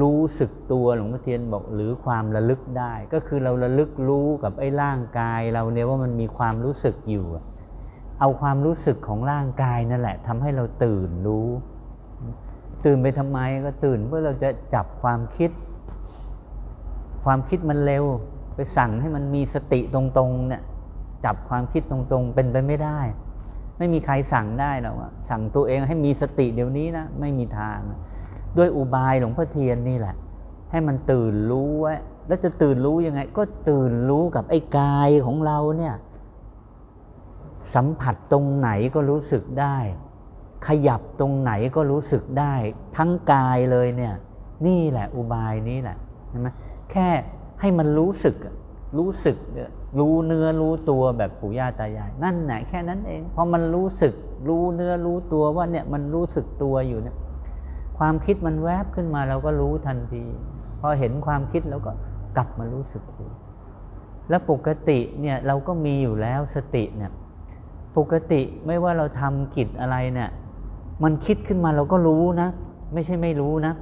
รู้สึกตัวหลวงพ่อเทียนบอกหรือความระลึกได้ ก็คือเราระลึกรู้กับไอ้ร่างกายเราเนี่ยว่ามันมีความรู้สึกอยู่ เอาความรู้สึกของร่างกายนั่นแหละทำให้เราตื่นรู้ ตื่นไปทำไมก็ตื่นเพื่อเราจะจับความคิด ความคิดมันเร็ว ไปสั่งให้มันมีสติตรงๆเนี่ยจับความคิดตรงๆ เป็นไปไม่ได้ ไม่มีใครสั่งได้หรอกว่าสั่งตัวเองให้มีสติเดี๋ยวนี้นะไม่มีทาง ด้วยอุบายหลวงพ่อเทียนนี่แหละ ให้มันตื่นรู้ไว้แล้วจะตื่นรู้ยังไง ก็ตื่นรู้กับไอ้กายของเราเนี่ย สัมผัสตรงไหนก็รู้สึกได้ ขยับตรงไหนก็รู้สึกได้ ทั้งกายเลยเนี่ย นี่แหละอุบายนี้แหละใช่ไหมแค่ให้มันรู้สึกรู้สึกเนี่ยรู้เนื้อรู้ตัวแบบปู่ย่าตายาย นั่นแหละแค่นั้นเองพอมันรู้สึก รู้เนื้อรู้ตัวว่าเนี่ยมันรู้สึกตัวอยู่เนี่ย ความคิดมันแวบขึ้นมาเราก็รู้ทันที พอเห็นความคิดเราก็กลับมารู้สึกตัวแล้วปกติเนี่ยเราก็มีอยู่แล้วสติเนี่ยปกติไม่ว่าเราทำกิจอะไรเนี่ยมันคิดขึ้นมาเราก็รู้นะ ไม่ใช่ไม่รู้นะ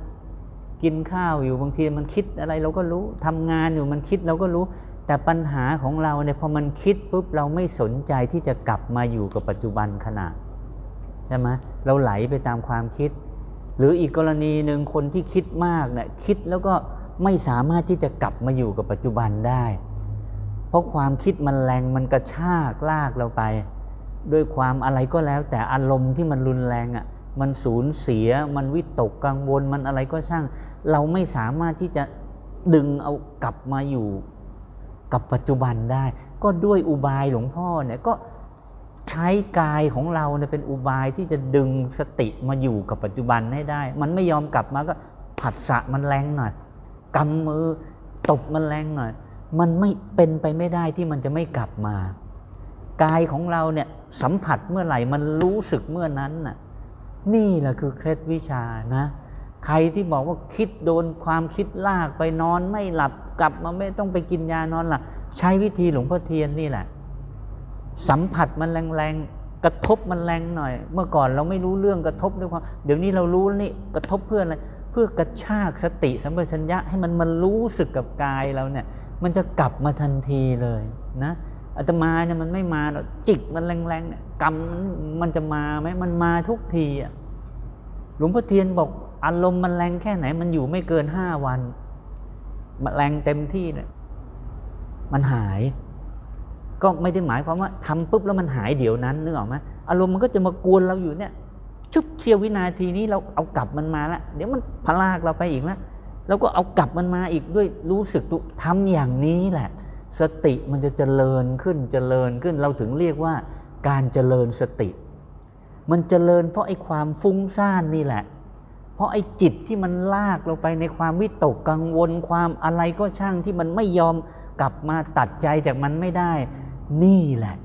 กินข้าวอยู่บางทีมันคิดอะไรเราก็รู้ทำงานอยู่มันคิดเราก็รู้ แต่ปัญหาของเราเนี่ยพอมันคิดปุ๊บเราไม่สนใจที่จะกลับมาอยู่กับปัจจุบันขณะใช่ไหมเราไหลไปตามความคิด หรืออีกกรณีหนึ่งคนที่คิดมากเนี่ยคิดแล้วก็ไม่สามารถที่จะกลับมาอยู่กับปัจจุบันได้ เพราะความคิดมันแรงมันกระชากลากเราไป ด้วยความอะไรก็แล้ว แต่อารมณ์ที่มันรุนแรงอะ่ะมันสูญเสียมันวิตกกังวลมันอะไรก็ช่าง เราไม่สามารถที่จะดึงเอากลับมาอยู่กับปัจจุบันได้ ก็ด้วยอุบายหลวงพ่อเนี่ยก็ ใช้กายของเราเนี่ยเป็นอุบายที่จะดึงสติมาอยู่กับปัจจุบันให้ได้ มันไม่ยอมกลับมาก็ผัสสะมันแรงหน่อยกำมือตบมันแรงหน่อย มันไม่เป็นไปไม่ได้ที่มันจะไม่กลับมากายของเราเนี่ยสัมผัสเมื่อไหร่มันรู้สึกเมื่อนั้นน่ะนี่แหละคือเคล็ดวิชานะ ใครที่บอกว่าคิดโดนความคิดลากไปนอนไม่หลับกลับมาไม่ต้องไปกินยานอนหลับใช้วิธีหลวงพ่อเทียนนี่แหละ สัมผัสมันแรงๆ กระทบมันแรงหน่อย เมื่อก่อนเราไม่รู้เรื่องกระทบด้วยความ เดี๋ยวนี้เรารู้แล้วนี่กระทบเพื่ออะไร เพื่อกระชากสติสัมปชัญญะให้มันมันรู้สึกกับกายเราเนี่ย มันจะกลับมาทันทีเลยนะอาตมาเนี่ยมันไม่มาหรอกจิกมันแรงๆเนี่ยกรรมมันมันจะมาไหมมันมาทุกทีอะหลวงพ่อเทียนบอกอารมณ์มันแรงแค่ไหน มันอยู่ไม่เกินห้าวันมันแรงเต็มที่เนี่ยมันหาย ก็ไม่ได้หมายความว่าทำปุ๊บแล้วมันหายเดี๋ยวนั้นนึกออกไหมอารมณ์มันก็จะมากวนเราอยู่เนี่ยชุบเชียววินาทีนี้เราเอากลับมันมาแล้วเดี๋ยวมันพลากเราไปอีกแล้วแล้วก็เอากลับมันมาอีกด้วยรู้สึกตัวทำอย่างนี้แหละ สติมันจะเจริญขึ้นเจริญขึ้นเราถึงเรียกว่า การเจริญสติ มันเจริญเพราะไอ้ความฟุ้งซ่านนี่แหละ เพราะไอ้จิตที่มันลากเราไปในความวิตกกังวลความอะไรก็ช่างที่มันไม่ยอมกลับมาตัดใจจากมันไม่ได้ นี่แหละ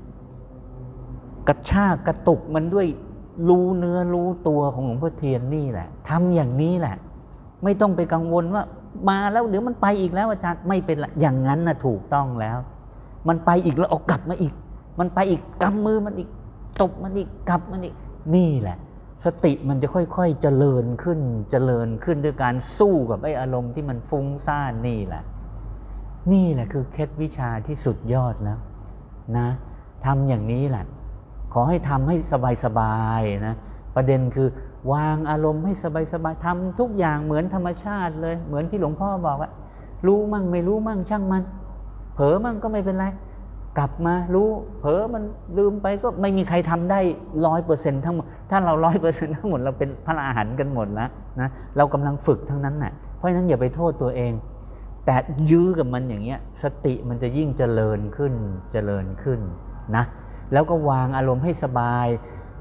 กระชากกระตุกมันด้วยรู้เนื้อรู้ตัวของหลวงพ่อเทียนนี่แหละทำอย่างนี้แหละ ไม่ต้องไปกังวลว่า มาแล้วเดี๋ยวมันไปอีกแล้วอาจารย์ไม่เป็นละอย่างนั้นนะถูกต้องแล้ว มันไปอีกแล้วเอากลับมาอีก มันไปอีกกำมือมันอีกตบมันอีกกลับมันอีกนี่แหละ สติมันจะค่อยๆเจริญขึ้น เจริญขึ้นด้วยการสู้กับไอ้อารมณ์ที่มันฟุ้งซ่านนี่แหละ นี่แหละคือเคล็ดวิชาที่สุดยอดแล้ว นะทำอย่างนี้แหละ ขอให้ทำให้สบายๆนะประเด็นคือวางอารมณ์ให้สบายๆทำทุกอย่างเหมือนธรรมชาติเลย เหมือนที่หลวงพ่อบอกอะรู้มั่งไม่รู้มั่งช่างมัน เผลอมั่งก็ไม่เป็นไร กลับมารู้ เผลอมันลืมไปก็ไม่มีใครทำได้ร้อยเปอร์เซ็นต์ทั้งหมด ถ้าเราร้อยเปอร์เซ็นต์ทั้งหมดเราเป็นพระอรหันต์กันหมดแล้วนะ เรากำลังฝึกทั้งนั้นน่ะ เพราะฉะนั้นอย่าไปโทษตัวเอง แต่ยื้อกับมันอย่างเงี้ยสติมันจะยิ่งเจริญขึ้นเจริญขึ้นนะแล้วก็วางอารมณ์ให้สบาย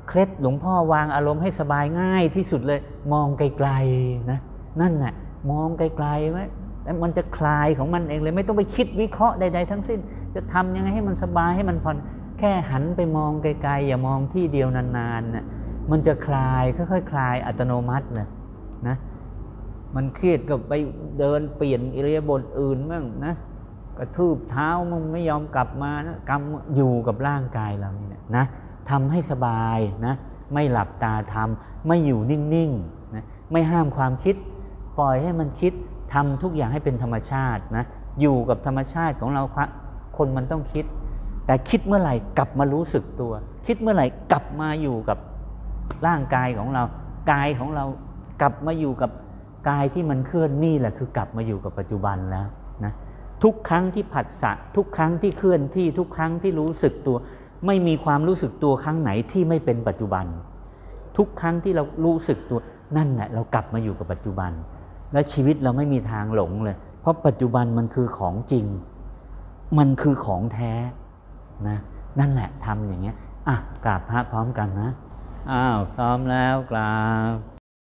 เคล็ดหลวงพ่อวางอารมณ์ให้สบายง่ายที่สุดเลย มองไกลๆนะนั่นน่ะมองไกลๆไหมแล้วมันจะคลายของมันเองเลย ไม่ต้องไปคิดวิเคราะห์ใดๆทั้งสิ้น จะทำยังไงให้มันสบายให้มันผ่อนแค่หันไปมองไกลๆอย่ามองที่เดียวนานๆน่ะมันจะคลายค่อยๆคลายอัตโนมัติเลยนะ มันเครียดก็ไปเดินเปลี่ยนอิริยาบถอื่นมั่งนะกระทืบเท้ามันไม่ยอมกลับมานะกำอยู่กับร่างกายเรานี่แหละนะทำให้สบายนะไม่หลับตาทำไม่อยู่นิ่งๆนะไม่ห้ามความคิด ปล่อยให้มันคิดทำทุกอย่างให้เป็นธรรมชาตินะอยู่กับธรรมชาติของเราครับคนมันต้องคิด แต่คิดเมื่อไหร่กลับมารู้สึกตัว คิดเมื่อไหร่กลับมาอยู่กับร่างกายของเรา กายของเรากลับมาอยู่กับ กายที่มันเคลื่อนนี่แหละคือกลับมาอยู่กับปัจจุบันแล้วนะทุกครั้งที่ผัสสะทุกครั้งที่เคลื่อนที่ทุกครั้งที่รู้สึกตัว ไม่มีความรู้สึกตัวครั้งไหนที่ไม่เป็นปัจจุบัน ทุกครั้งที่เรารู้สึกตัวนั่นแหละเรากลับมาอยู่กับปัจจุบัน และชีวิตเราไม่มีทางหลงเลย เพราะปัจจุบันมันคือของจริง มันคือของแท้นะนั่นแหละทำอย่างเงี้ยอะกราบพระพร้อมกันนะอ้าวพร้อมแล้วกราบ